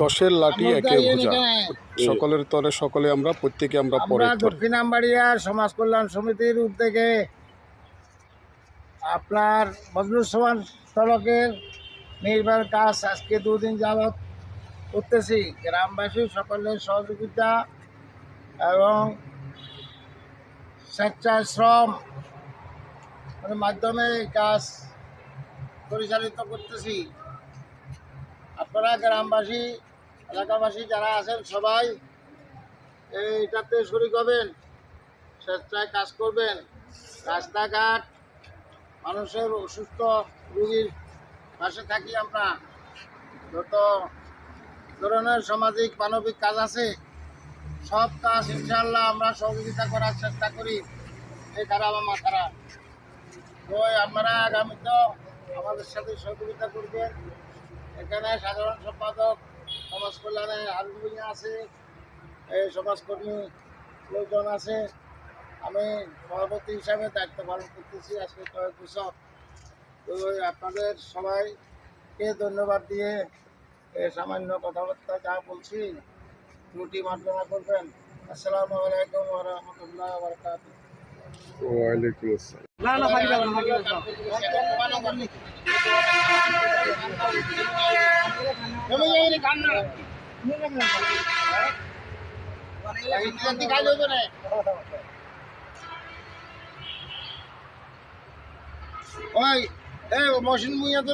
দশের লাঠি একে বোঝা সকলের তরে সকলে আমরা প্রত্যেকে আমরা পরে আমরা দক্ষিণ সমাজ কল্যাণ সমিতির উদ্যোগে আপনার বজলুসমান সড়কের নির্মাণ কাজ আজকে দুদিন যাবৎ করতেছি। গ্রামবাসী সকলের সহযোগিতা এবং স্বেচ্ছাশ্রম মাধ্যমে কাজ পরিচালিত করতেছি। আপনারা গ্রামবাসী, এলাকাবাসী যারা আছেন সবাই এইটাতে শরিক হবেন স্বেচ্ছায় কাজ করবেন। রাস্তাঘাট, মানুষের অসুস্থ রুগীর পাশে থাকি আমরা। যত ধরনের সামাজিক, মানবিক কাজ আছে, সব কাজ ইনশাল্লাহ আমরা সহযোগিতা করার চেষ্টা করি। এই খারাপ আমার খারাপ তো আপনারা আগামীতে আমাদের সাথে সহযোগিতা করবেন। এখানে সাধারণ সম্পাদক সমাজ কল্যাণে হারুন ভূঁইয়া আছে, এই সমাজকর্মী লোকজন আছে। আমি সভাপতি হিসাবে দায়িত্ব পালন করতেছি আজকে কয়েক বছর। তো আপনাদের সবাইকে ধন্যবাদ দিয়ে এ সামান্য কথাবার্তা যা বলছি ত্রুটি মার্জনা করবেন। আসসালামু আলাইকুম রহমতুল্লাহ বরকাত ওয়ালাইকুম আসসালাম ওই মহসিন মুইয়া তো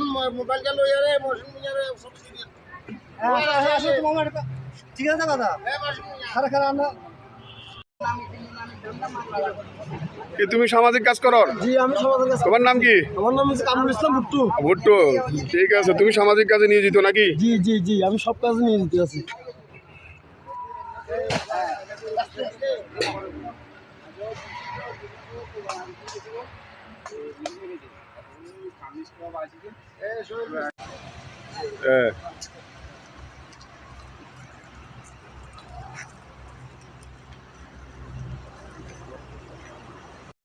রে মহসিন মুইয়া রে সব ঠিক আছে দাদা এই মহসিন মুইয়া খারা খারা আমরা কি তুমি সামাজিক কাজ করো? জি আমি তোমার নাম কি? আমার নাম হচ্ছে কামরুল ইসলাম ভুট্টু। ভুট্টো ঠিক আছে। তুমি সামাজিক কাজে নিয়োজিত নাকি? জি জি জি আমি সব কাজে নিয়ে যেতে আছি। হ্যাঁ